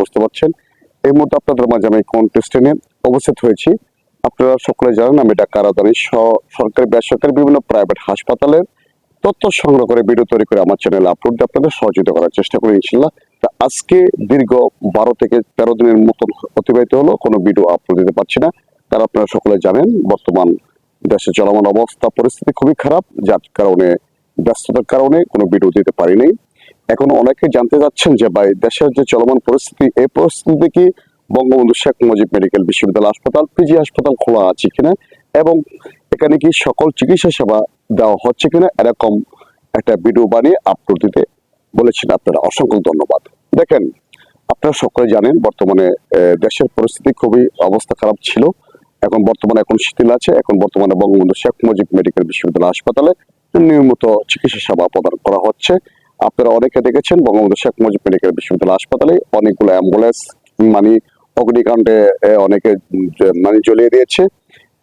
বুঝতে পারছেন। আপনাদের মাঝে আমি কোন নিয়ে উপস্থিত হয়েছি। আপনারা সকলে জানেন, আমি সরকারি, বেসরকারি বিভিন্ন প্রাইভেট হাসপাতালের তথ্য সংগ্রহ করে ভিডিও তৈরি করে আমার চ্যানেলে আপলোড দিয়ে আপনাদের সহযোগিতা করার চেষ্টা করি ইনশাল্লাহ তা আজকে দীর্ঘ বারো থেকে তেরো দিনের মতন অতিবাহিত হলো, কোনো ভিডিও আপলোড দিতে পারছি না। তারা আপনারা সকলে জানেন, বর্তমান দেশে চলমান অবস্থা, পরিস্থিতি খুবই খারাপ, যার কারণে ব্যস্ততার কারণে কোনো ভিডিও দিতে পারিনি এখন অনেকে জানতে যাচ্ছেন যে, ভাই, দেশের যে চলমান পরিস্থিতি, এই পরিস্থিতিতে কি বঙ্গবন্ধু শেখ মুজিব মেডিকেল বিশ্ববিদ্যালয় হাসপাতাল, পিজি হাসপাতাল খোলা আছে কিনা? এবং এখানে কি সকল চিকিৎসা সেবা দেওয়া হচ্ছে কিনা? এরকম একটা ভিডিও বানিয়ে আপলোড দিতে বলেছেন আপনারা। অসংখ্য ধন্যবাদ। দেখেন, আপনারা সকলে জানেন, বর্তমানে দেশের পরিস্থিতি খুবই অবস্থা খারাপ ছিল। এখন বর্তমানে এখন শিথিল আছে। এখন বর্তমানে বঙ্গবন্ধু শেখ মুজিব মেডিকেল বিশ্ববিদ্যালয় হাসপাতালে নিয়মিত চিকিৎসা সেবা প্রদান করা হচ্ছে। আপনারা অনেকে দেখেছেন বঙ্গবন্ধু শেখ মুজিব মেডিকেল বিশ্ববিদ্যালয় হাসপাতালে অনেকগুলো অ্যাম্বুলেন্স মানে অগ্নিকাণ্ডে অনেকে মানে জ্বলিয়ে দিয়েছে।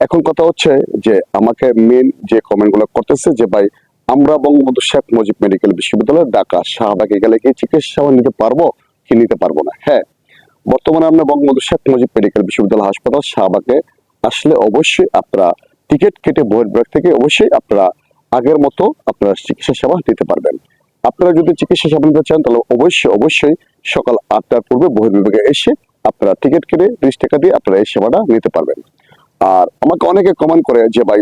এখন কথা হচ্ছে যে, আমাকে মেন যে কমেন্টগুলো করতেছে যে, ভাই, আমরা বঙ্গবন্ধু শেখ মুজিব মেডিকেল বিশ্ববিদ্যালয়, ঢাকা শাহবাগে গেলে কি চিকিৎসা নিতে পারব কি নিতে পারব না? হ্যাঁ বর্তমানে আমরা বঙ্গবন্ধু শেখ মুজিব মেডিকেল বিশ্ববিদ্যালয় হাসপাতাল শাহবাগে আসলে অবশ্যই আপনারা টিকিট কেটে বহির্বিভাগ থেকে অবশ্যই আপনারা আগের মতো আপনারা চিকিৎসা সেবা নিতে পারবেন। আপনারা যদি চিকিৎসা সেবা নিতে চান, তাহলে অবশ্যই অবশ্যই সকাল আটটার পূর্বে বহির্বিভাগে এসে আপনারা টিকিট কেটে ত্রিশ টাকা দিয়ে আপনারা এই সেবাটা নিতে পারবেন। আর আমাকে অনেকে কমেন্ট করে যে, ভাই,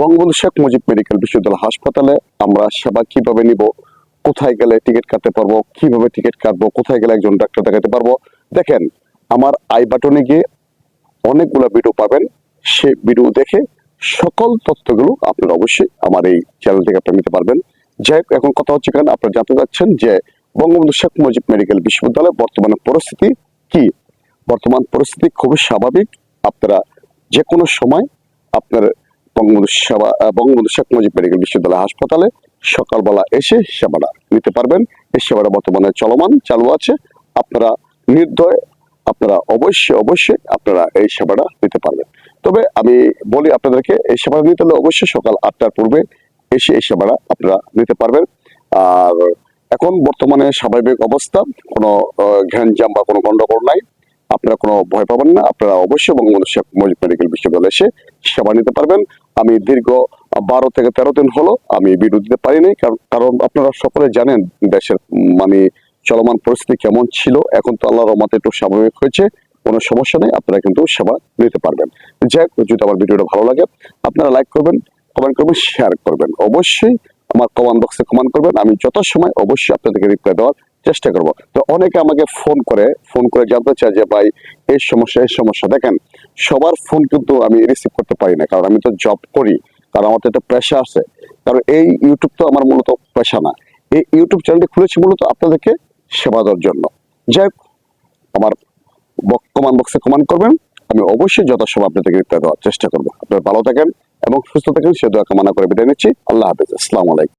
বঙ্গবন্ধু শেখ মুজিব মেডিকেল বিশ্ববিদ্যালয় হাসপাতালে আমরা সেবা কীভাবে নিব? কোথায় গেলে টিকিট কাটতে পারব? কীভাবে টিকিট কাটবো? কোথায় গেলে একজন ডাক্তার দেখাতে পারব? দেখেন, আমার আই বাটনে গিয়ে অনেকগুলো ভিডিও পাবেন। সে ভিডিও দেখে সকল তথ্যগুলো আপনারা অবশ্যই আমার এই চ্যানেল থেকে আপনারা নিতে পারবেন। যাই হোক, এখন কথা হচ্ছে কারণ আপনারা জানতে চাচ্ছেন যে বঙ্গবন্ধু শেখ মুজিব মেডিকেল বিশ্ববিদ্যালয় বর্তমানে পরিস্থিতি কি? বর্তমান পরিস্থিতি খুবই স্বাভাবিক। আপনারা যে কোনো সময় আপনার বঙ্গবন্ধু সেবা বঙ্গবন্ধু শেখ মুজিব মেডিকেল বিশ্ববিদ্যালয় হাসপাতালে সকালবেলা এসে সেবাটা নিতে পারবেন। এই সেবাটা বর্তমানে চলমান চালু আছে। আপনারা নির্দয় আপনারা অবশ্যই অবশ্যই আপনারা এই সেবাটা নিতে পারবেন। তবে আমি বলি আপনাদেরকে, এই সেবাটা নিতে হলে অবশ্যই সকাল আটটার পূর্বে এসে এই সেবাটা আপনারা নিতে পারবেন। আর এখন বর্তমানে স্বাভাবিক অবস্থা, কোনো ঘ্যানজাম বা কোনো গন্ডগোল নাই। আপনারা কোনো ভয় পাবেন না। আপনারা অবশ্যই বঙ্গবন্ধু শেখ মুজিব মেডিকেল বিশ্ববিদ্যালয়ে এসে সেবা নিতে পারবেন। আমি দীর্ঘ বারো থেকে তেরো দিন হলো আমি বিরতি দিতে পারিনি কারণ- কারণ আপনারা সকলে জানেন দেশের মানে চলমান পরিস্থিতি কেমন ছিল। এখন তো আল্লাহর রহমতে একটু স্বাভাবিক হয়েছে। কোনো সমস্যা নেই আপনারা কিন্তু সেবা নিতে পারবেন। যাই হোক যদি আমার ভিডিওটা ভালো লাগে আপনারা লাইক করবেন কমেন্ট করবেন শেয়ার করবেন। অবশ্যই আমার কমেন্ট বক্সে কমেন্ট করবেন আমি যত সময় অবশ্যই আপনাদেরকে রিপ্লাই দেওয়ার চেষ্টা করব। তো অনেকে আমাকে ফোন করে ফোন করে জানতে চায় যে ভাই এই সমস্যা এই সমস্যা। দেখেন সবার ফোন কিন্তু আমি রিসিভ করতে পারি না কারণ আমি তো জব করি কারণ আমার তো একটা পেশা আছে। কারণ এই ইউটিউব তো আমার মূলত পেশা না। এই ইউটিউব চ্যানেলটি খুলেছি মূলত আপনাদেরকে সেবা দেওয়ার জন্য। যাই হোক, আমার কমান বক্সে কমান্ড করবেন। আমি অবশ্যই যথাসময় আপনাদেরকে দেওয়ার চেষ্টা করব। আপনারা ভালো থাকেন এবং সুস্থ থাকেন। সে দোয়া কামনা করে বিদায় নিচ্ছি। আল্লাহ হাফিজ। আসসালামু আলাইকুম।